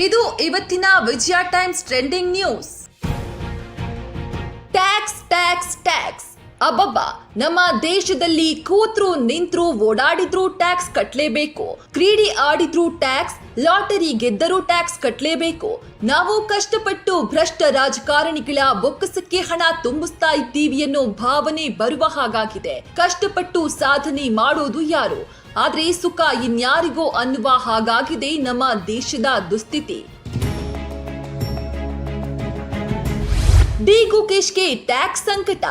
ಇದು ಇವತ್ತಿನ Vijaya Times trending news. Tax tax tax ಅಬ್ಬಬ್ಬ, ನಮ್ಮ ದೇಶದಲ್ಲಿ ಕೂತ್ರು ನಿಂತ್ರು ಓಡಾಡಿದ್ರು ಟ್ಯಾಕ್ಸ್ ಕಟ್ಲೇಬೇಕು. ಕ್ರೀಡೆ ಆಡಿದ್ರು ಟ್ಯಾಕ್ಸ್ ಲಾಟರಿ ಗೆದ್ದರೂ ಟ್ಯಾಕ್ಸ್ ಕಟ್ಲೇಬೇಕು. ನಾವು ಕಷ್ಟಪಟ್ಟು ಭ್ರಷ್ಟ ರಾಜಕಾರಣಿಗಳ ಬೊಕ್ಕಸಕ್ಕೆ ಹಣ ತುಂಬಿಸ್ತಾ ಇದ್ದೀವಿ ಅನ್ನೋ ಭಾವನೆ ಬರುವ ಹಾಗಾಗಿದೆ. ಕಷ್ಟಪಟ್ಟು ಸಾಧನೆ ಮಾಡೋದು ಯಾರು? ಆದ್ರೆ ಸುಖ ಇನ್ಯಾರಿಗೋ ಅನ್ನುವ ಹಾಗಾಗಿದೆ ನಮ್ಮ ದೇಶದ ದುಸ್ಥಿತಿ. ಡಿ ಗುಕೇಶ್ಗೆ ಟ್ಯಾಕ್ಸ್ ಸಂಕಟ.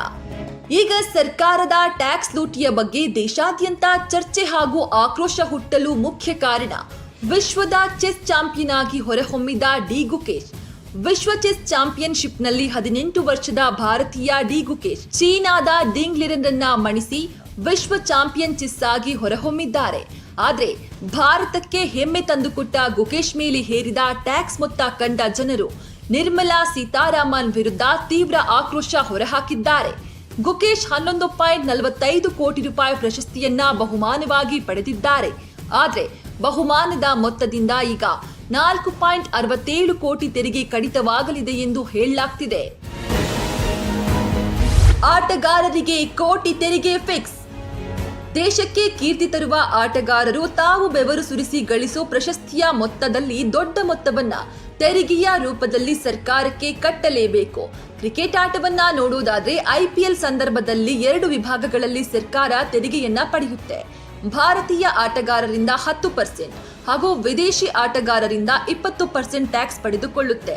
ಈಗ ಸರ್ಕಾರದ ಟ್ಯಾಕ್ಸ್ ಲೂಟಿಯ ಬಗ್ಗೆ ದೇಶಾದ್ಯಂತ ಚರ್ಚೆ ಹಾಗೂ ಆಕ್ರೋಶ ಹುಟ್ಟಲು ಮುಖ್ಯ ಕಾರಣ. ವಿಶ್ವದ ಚೆಸ್ ಚಾಂಪಿಯನ್ ಆಗಿ ಹೊರಹೊಮ್ಮಿದ ಡಿ ಗುಕೇಶ್. ವಿಶ್ವ ಚೆಸ್ ಚಾಂಪಿಯನ್ಶಿಪ್ನಲ್ಲಿ ಹದಿನೆಂಟು ವರ್ಷದ ಭಾರತೀಯ ಡಿ ಗುಕೇಶ್, ಚೀನಾದ ಡಿಂಗ್ ಲಿರನ್ನನ್ನ ಮಣಿಸಿ ವಿಶ್ವ ಚಾಂಪಿಯನ್ ಚಿಸ್ಸಾಗಿ ಹೊರಹೊಮ್ಮಿದ್ದಾರೆ. ಆದರೆ ಭಾರತಕ್ಕೆ ಹೆಮ್ಮೆ ತಂದುಕೊಟ್ಟ ಗುಕೇಶ್ ಮೇಲೆ ಹೇರಿದ ಟ್ಯಾಕ್ಸ್ ಮೊತ್ತ ಕಂಡ ಜನರು ನಿರ್ಮಲಾ ಸೀತಾರಾಮನ್ ವಿರುದ್ಧ ತೀವ್ರ ಆಕ್ರೋಶ ಹೊರಹಾಕಿದ್ದಾರೆ. ಗುಕೇಶ್ ಹನ್ನೊಂದು ಪಾಯಿಂಟ್ ನಲವತ್ತೈದು ಕೋಟಿ ರೂಪಾಯಿ ಪ್ರಶಸ್ತಿಯನ್ನ ಬಹುಮಾನವಾಗಿ ಪಡೆದಿದ್ದಾರೆ. ಆದರೆ ಬಹುಮಾನದ ಮೊತ್ತದಿಂದ ಈಗ ನಾಲ್ಕು ಪಾಯಿಂಟ್ ಅರವತ್ತೇಳು ಕೋಟಿ ತೆರಿಗೆ ಕಡಿತವಾಗಲಿದೆ ಎಂದು ಹೇಳಲಾಗ್ತಿದೆ. ಆಟಗಾರರಿಗೆ ಕೋಟಿ ತೆರಿಗೆ ಫಿಕ್ಸ್ ದೇಶಕ್ಕೆ ಕೀರ್ತಿ ತರುವ ಆಟಗಾರರು ತಾವು ಬೆವರು ಸುರಿಸಿ ಗಳಿಸೋ ಪ್ರಶಸ್ತಿಯ ಮೊತ್ತದಲ್ಲಿ ದೊಡ್ಡ ಮೊತ್ತವನ್ನ ತೆರಿಗೆಯ ರೂಪದಲ್ಲಿ ಸರ್ಕಾರಕ್ಕೆ ಕಟ್ಟಲೇಬೇಕು. ಕ್ರಿಕೆಟ್ ಆಟವನ್ನ ನೋಡುವುದಾದ್ರೆ ಐಪಿಎಲ್ ಸಂದರ್ಭದಲ್ಲಿ ಎರಡು ವಿಭಾಗಗಳಲ್ಲಿ ಸರ್ಕಾರ ತೆರಿಗೆಯನ್ನ ಪಡೆಯುತ್ತೆ. ಭಾರತೀಯ ಆಟಗಾರರಿಂದ ಹತ್ತು ಪರ್ಸೆಂಟ್ ಹಾಗೂ ವಿದೇಶಿ ಆಟಗಾರರಿಂದ ಇಪ್ಪತ್ತು ಪರ್ಸೆಂಟ್ ಟ್ಯಾಕ್ಸ್ ಪಡೆದುಕೊಳ್ಳುತ್ತೆ.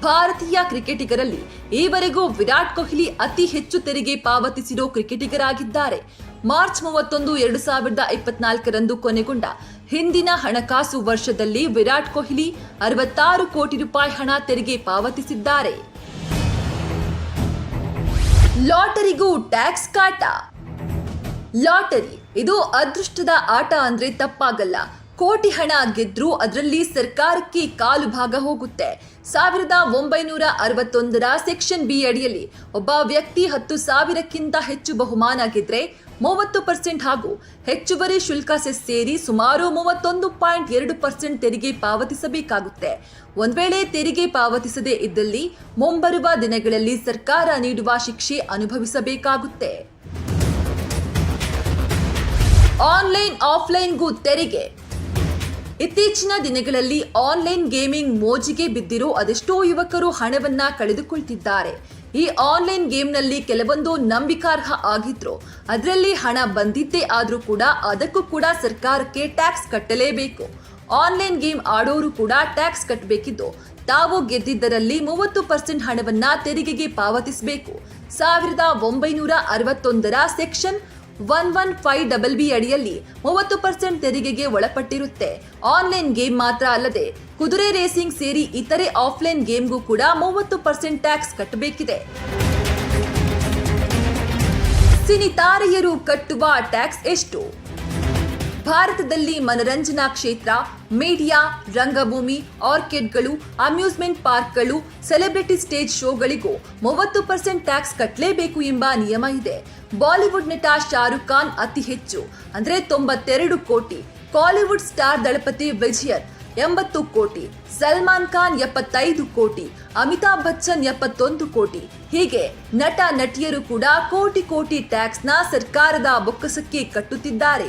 ಭಾರತೀಯ ಕ್ರಿಕೆಟಿಗರಲ್ಲಿ ಈವರೆಗೂ ವಿರಾಟ್ ಕೊಹ್ಲಿ ಅತಿ ಹೆಚ್ಚು ತೆರಿಗೆ ಪಾವತಿಸಿರೋ ಕ್ರಿಕೆಟಿಗರಾಗಿದ್ದಾರೆ. ಮಾರ್ಚ್ ಮೂವತ್ತೊಂದು, ಎರಡು ಸಾವಿರದ ಇಪ್ಪತ್ನಾಲ್ಕರಂದು ಕೊನೆಗೊಂಡ ಹಿಂದಿನ ಹಣಕಾಸು ವರ್ಷದಲ್ಲಿ ವಿರಾಟ್ ಕೊಹ್ಲಿ ಅರವತ್ತಾರು ಕೋಟಿ ರೂಪಾಯಿ ಹಣ ತೆರಿಗೆ ಪಾವತಿಸಿದ್ದಾರೆ. ಲಾಟರಿಗೂ ಟ್ಯಾಕ್ಸ್ ಕಾಟ. ಲಾಟರಿ, ಇದು ಅದೃಷ್ಟದ ಆಟ ಅಂದ್ರೆ ತಪ್ಪಾಗಲ್ಲ. ಕೋಟಿ ಹಣ ಗೆದ್ರೂ ಅದರಲ್ಲಿ ಸರ್ಕಾರಕ್ಕೆ ಕಾಲು ಭಾಗ ಹೋಗುತ್ತೆ. ಸಾವಿರದ ಒಂಬೈನೂರ ಅರವತ್ತೊಂದರ ಸೆಕ್ಷನ್ ಬಿ ಅಡಿಯಲ್ಲಿ ಒಬ್ಬ ವ್ಯಕ್ತಿ ಹತ್ತು ಸಾವಿರಕ್ಕಿಂತ ಹೆಚ್ಚು ಬಹುಮಾನ ಗೆದ್ರೆ ಮೂವತ್ತು ಪರ್ಸೆಂಟ್ ಹಾಗೂ ಹೆಚ್ಚುವರಿ ಶುಲ್ಕ ಸೆಸ್ ಸೇರಿ ಸುಮಾರು ಮೂವತ್ತೊಂದು ಪಾಯಿಂಟ್ ಎರಡು ಪರ್ಸೆಂಟ್ ತೆರಿಗೆ ಪಾವತಿಸಬೇಕಾಗುತ್ತೆ. ಒಂದ್ ವೇಳೆ ತೆರಿಗೆ ಪಾವತಿಸದೇ ಇದ್ದಲ್ಲಿ ಮುಂಬರುವ ದಿನಗಳಲ್ಲಿ ಸರ್ಕಾರ ನೀಡುವ ಶಿಕ್ಷೆ ಅನುಭವಿಸಬೇಕಾಗುತ್ತೆ. ಆನ್ಲೈನ್, ಆಫ್ಲೈನ್ಗೂ ತೆರಿಗೆ ಇತ್ತೀಚಿನ ದಿನಗಳಲ್ಲಿ ಆನ್ಲೈನ್ ಗೇಮಿಂಗ್ ಮೋಜಿಗೆ ಬಿದ್ದಿರೋ ಅದೆಷ್ಟೋ ಯುವಕರು ಹಣವನ್ನ ಕಳೆದುಕೊಳ್ತಿದ್ದಾರೆ. ಈ ಆನ್ಲೈನ್ ಗೇಮ್ನಲ್ಲಿ ಕೆಲವೊಂದು ನಂಬಿಕಾರ್ಹ ಆಗಿದ್ರು. ಅದರಲ್ಲಿ ಹಣ ಬಂದಿದ್ದೇ ಆದರೂ ಕೂಡ ಅದಕ್ಕೂ ಕೂಡ ಸರ್ಕಾರಕ್ಕೆ ಟ್ಯಾಕ್ಸ್ ಕಟ್ಟಲೇಬೇಕು. ಆನ್ಲೈನ್ ಗೇಮ್ ಆಡೋರು ಕೂಡ ಟ್ಯಾಕ್ಸ್ ಕಟ್ಟಬೇಕಿದ್ದು ತಾವು ಗೆದ್ದಿದ್ದರಲ್ಲಿ ಮೂವತ್ತು ಪರ್ಸೆಂಟ್ ಹಣವನ್ನ ತೆರಿಗೆಗೆ ಪಾವತಿಸಬೇಕು. ಸಾವಿರದ ಒಂಬೈನೂರ ಅರವತ್ತೊಂದರ section one one five double B ಅಡಿಯಲ್ಲಿ ಮೂವತ್ತು ಪರ್ಸೆಂಟ್ ತೆರಿಗೆಗೆ ಒಳಪಟ್ಟಿರುತ್ತೆ. ಆನ್ಲೈನ್ ಗೇಮ್ ಮಾತ್ರ ಅಲ್ಲದೆ ಕುದುರೆ ರೇಸಿಂಗ್ ಸೇರಿ ಇತರೆ ಆಫ್ಲೈನ್ ಗೇಮ್ಗೂ ಕೂಡ ಮೂವತ್ತು ಪರ್ಸೆಂಟ್ ಟ್ಯಾಕ್ಸ್ ಕಟ್ಟಬೇಕಿದೆ. ಸಿನಿ ತಾರೆಯರು ಕಟ್ಟುವ ಟ್ಯಾಕ್ಸ್ ಎಷ್ಟು? ಭಾರತದಲ್ಲಿ ಮನರಂಜನಾ ಕ್ಷೇತ್ರ, ಮೀಡಿಯಾ, ರಂಗಭೂಮಿ, ಆರ್ಕಿಡ್ಗಳು, ಅಮ್ಯೂಸ್ಮೆಂಟ್ ಪಾರ್ಕ್ಗಳು, ಸೆಲೆಬ್ರಿಟಿ ಸ್ಟೇಜ್ ಶೋಗಳಿಗೂ ಮೂವತ್ತು ಪರ್ಸೆಂಟ್ ಟ್ಯಾಕ್ಸ್ ಕಟ್ಟಲೇಬೇಕು ಎಂಬ ನಿಯಮ ಇದೆ. ಬಾಲಿವುಡ್ ನಟ ಶಾರುಖ್ ಖಾನ್ ಅತಿ ಹೆಚ್ಚು, ಅಂದರೆ ತೊಂಬತ್ತೆರಡು ಕೋಟಿ. ಕಾಲಿವುಡ್ ಸ್ಟಾರ್ ದಳಪತಿ ವಿಜಯನ್ ಎಂಬತ್ತು ಕೋಟಿ. ಸಲ್ಮಾನ್ ಖಾನ್ ಎಪ್ಪತ್ತೈದು ಕೋಟಿ. ಅಮಿತಾಬ್ ಬಚ್ಚನ್ ಎಪ್ಪತ್ತೊಂದು ಕೋಟಿ. ಹೀಗೆ ನಟ, ನಟಿಯರು ಕೂಡ ಕೋಟಿ ಕೋಟಿ ಟ್ಯಾಕ್ಸ್ನ ಸರ್ಕಾರದ ಬೊಕ್ಕಸಕ್ಕೆ ಕಟ್ಟುತ್ತಿದ್ದಾರೆ.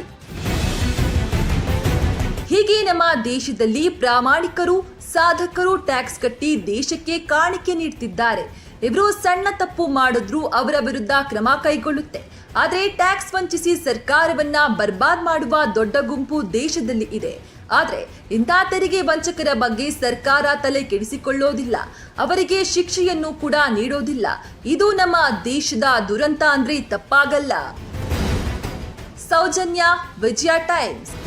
ಹೀಗೆ ನಮ್ಮ ದೇಶದಲ್ಲಿ ಪ್ರಾಮಾಣಿಕರು, ಸಾಧಕರು ಟ್ಯಾಕ್ಸ್ ಕಟ್ಟಿ ದೇಶಕ್ಕೆ ಕಾಣಿಕೆ ನೀಡ್ತಿದ್ದಾರೆ. ಇವರು ಸಣ್ಣ ತಪ್ಪು ಮಾಡಿದ್ರೂ ಅವರ ವಿರುದ್ಧ ಕ್ರಮ ಕೈಗೊಳ್ಳುತ್ತೆ. ಆದರೆ ಟ್ಯಾಕ್ಸ್ ವಂಚಿಸಿ ಸರ್ಕಾರವನ್ನ ಬರ್ಬಾದ್ ಮಾಡುವ ದೊಡ್ಡ ಗುಂಪು ದೇಶದಲ್ಲಿ ಇದೆ. ಆದರೆ ಇಂಥ ತೆರಿಗೆ ವಂಚಕರ ಬಗ್ಗೆ ಸರ್ಕಾರ ತಲೆ ಕೆಡಿಸಿಕೊಳ್ಳೋದಿಲ್ಲ. ಅವರಿಗೆ ಶಿಕ್ಷೆಯನ್ನು ಕೂಡ ನೀಡೋದಿಲ್ಲ. ಇದು ನಮ್ಮ ದೇಶದ ದುರಂತ ಅಂದ್ರೆ ತಪ್ಪಾಗಲ್ಲ. ಸೌಜನ್ಯ, ವಿಜಯ ಟೈಮ್ಸ್.